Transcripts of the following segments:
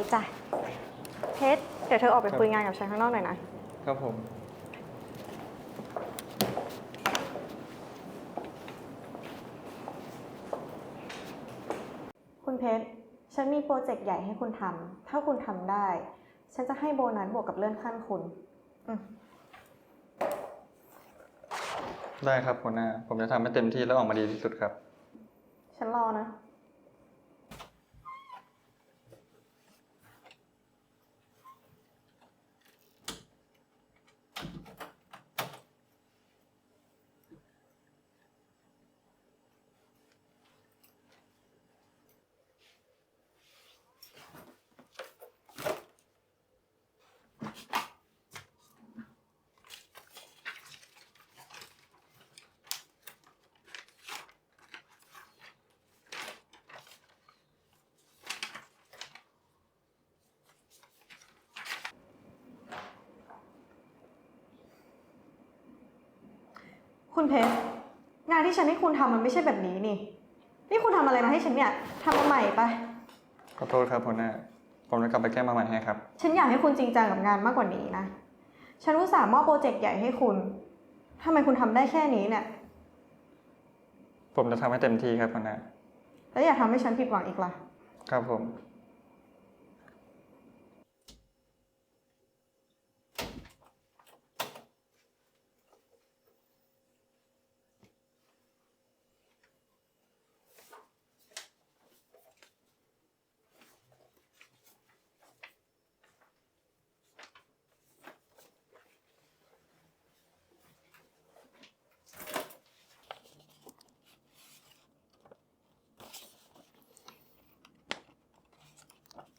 วัสดีจ้ะเพชรเดี๋ยวเธอออกไปครับคุยงานกับฉันข้างนอกหน่อยนะ ครับผม คุณเพชรฉันมีโปรเจกต์ใหญ่ให้คุณทำถ้าคุณทำได้ ฉันจะให้โบนัสบวกกับเลื่อนขั้นคุณอืมได้ครับหัวหน้า ผมจะทำให้เต็มที่แล้วออกมาดีที่สุดครับ ฉันรอนะ คุณเพชรงานที่ฉันให้คุณทำมันไม่ใช่แบบนี้นี่ นี่คุณทำอะไรมาให้ฉันเนี่ยทำมาใหม่ไป ขอโทษครับหัวหน้า ผมจะกลับไปแก้มาใหม่ให้ครับ ฉันอยากให้คุณจริงจังกับงานมากกว่านี้นะ ฉันอุตส่าห์มอบโปรเจกต์ใหญ่ให้คุณทำไมคุณทำได้แค่นี้เนี่ย ผมจะทำให้เต็มที่ครับหัวหน้า แล้วอย่าทำให้ฉันผิดหวังอีกล่ะ ครับผม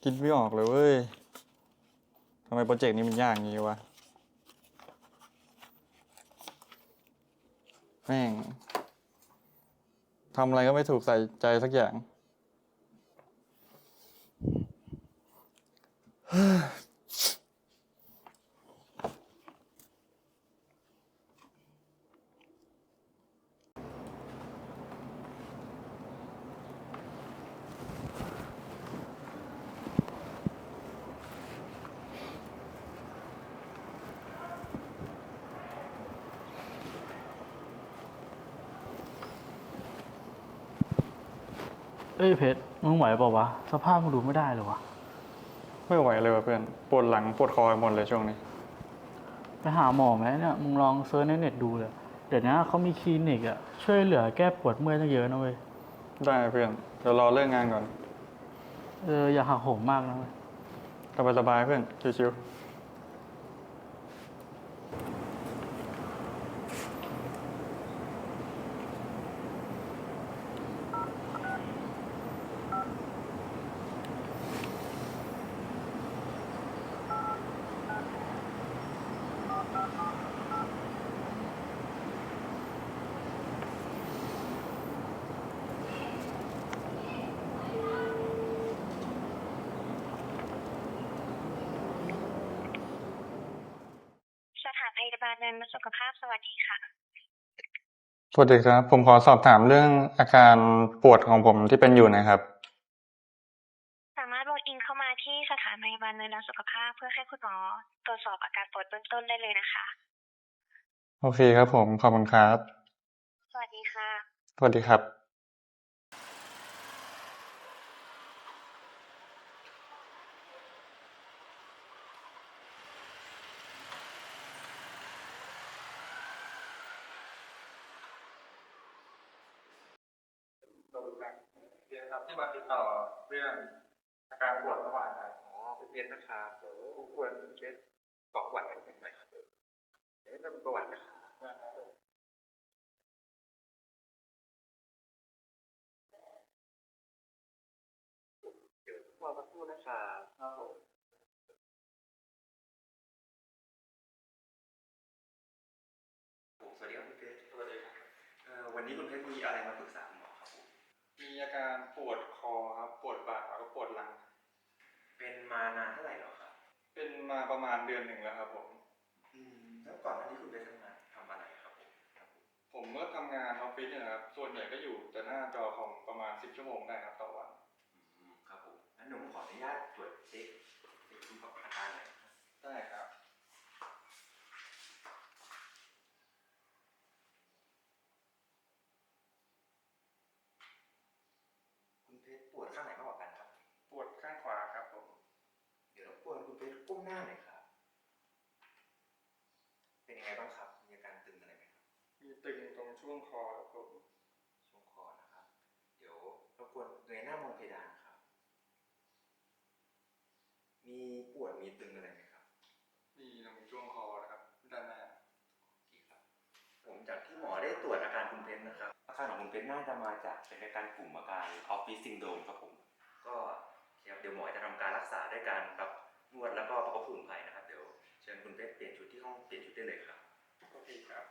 คิดไม่ออกเลยเว้ยทำไมโปรเจกต์นี้มันยากงี้วะ แม่งทำอะไรก็ไม่ถูกใส่ใจสักอย่าง อ้ยเพชรมึงไหวเปล่าวะ สภาพมึงดูไม่ได้เลยวะไม่ไหวเลยว่ะเพื่อนปวดหลังปวดคอไปหมดเลยช่วงนี้ ไปหาหมอไหมเนี่ยมึงลองเซิร์ชในเน็ตดูเลยเดี๋ยวนี้เขามีคลินิกอะช่วยเหลือแก้ปวดเมื่อยตั้งเยอะนะเว้ยได้เพื่อนเดี๋ยวรอเลิกงานก่อนเอออย่าหักโหมมากนะเว้ยสบายๆเพื่อนชิวๆ ยาบาลเนินสุขภาพสวัสดีค่ะสวัสดีครับ ผมขอสอบถามเรื่องอาการปวดของผมที่เป็นอยู่นะครับ สามารถลงอินเข้ามาที่สถานพยาบาลเนินสุขภาพเพื่อให้คุณหมอตรวจสอบอาการปวดเบื้องต้นได้เลยนะคะ โอเคครับผมขอบคุณครับ สวัสดีค่ะ สวัสดีครับ เรียนครับที่มาติดต่อเรื่องอาการปวดระหว่างกันอ๋อเรียนนะครับเดี๋ยวควรเช็คกอกปรวัติกันไหมครับเดี๋ยวจะประวัตินะครับรอสักครู่นะครับสวัสดีครับคุณเพชรสวัสดีครับวันนี้คุณเพชรมีอะไรมาปรึกษาคุณหมอครับผม มีอาการปวดคอครับ ปวดบ่าแล้วก็ปวดหลัง เป็นมานานเท่าไหร่แล้วครับ เป็นมาประมาณเดือนหนึ่งแล้วครับผม อืม แล้วก่อนหน้านี้คุณไปทำงานทำอะไรครับผมครับผมผมเมื่อทำงานออฟฟิศเนี่ยนะครับ ส่วนใหญ่ก็อยู่แต่หน้าจอคอมประมาณ 10 ชั่วโมงได้ครับต่อวัน อืมครับผมงั้นหนูขออนุญาตตรวจเช็ค ก้มหน้าหน่อยครับ เป็นยังไงบ้างครับ มีอาการตึงอะไรไหมครับ มีตึงตรงช่วงคอครับผมช่วงคอนะครับ เดี๋ยวรบกวนเงยหน้ามองเพดานครับ มีปวดมีตึงอะไรไหมครับ มีตรงช่วงคอนะครับด้านหน้าโอเคครับผมจากที่หมอได้ตรวจอาการคุณเพชรนะครับ อาการของคุณเพชรน่าจะมาจากเป็นอาการกลุ่มอาการออฟฟิศซินโดรมครับผม ก็ครับเดี๋ยวหมอจะทำการรักษาด้วยการครับ นวดแล้วก็ประคบสมุนไพรนะครับ เดี๋ยวเชิญคุณเพชรเปลี่ยนชุดที่ห้องเปลี่ยนชุดได้เลยครับโอเคครับ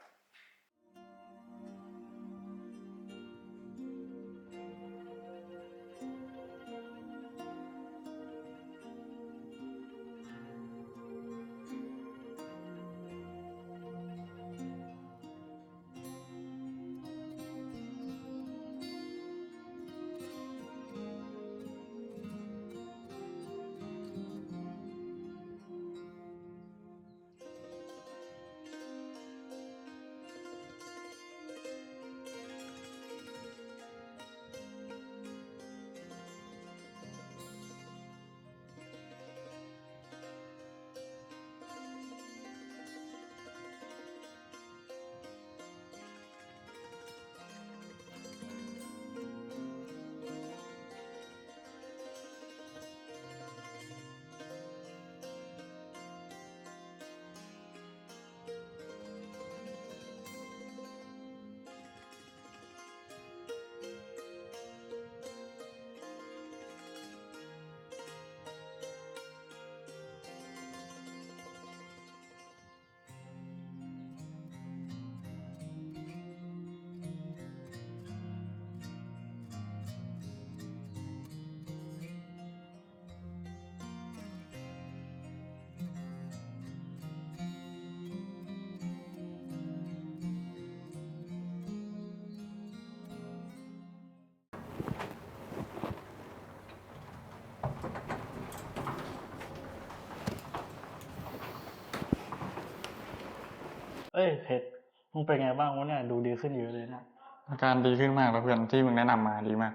อ้ยเพชรมึงเป็นไงบ้างวะเนี่ยดูดีขึ้นเยอะเลยนะอาการดีขึ้นมากแล้วเพื่อนที่มึงแนะนำมาดีมาก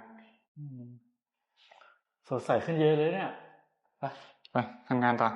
อืมสดใสขึ้นเยอะเลยเนี่ยไปไปทำงานต่อไ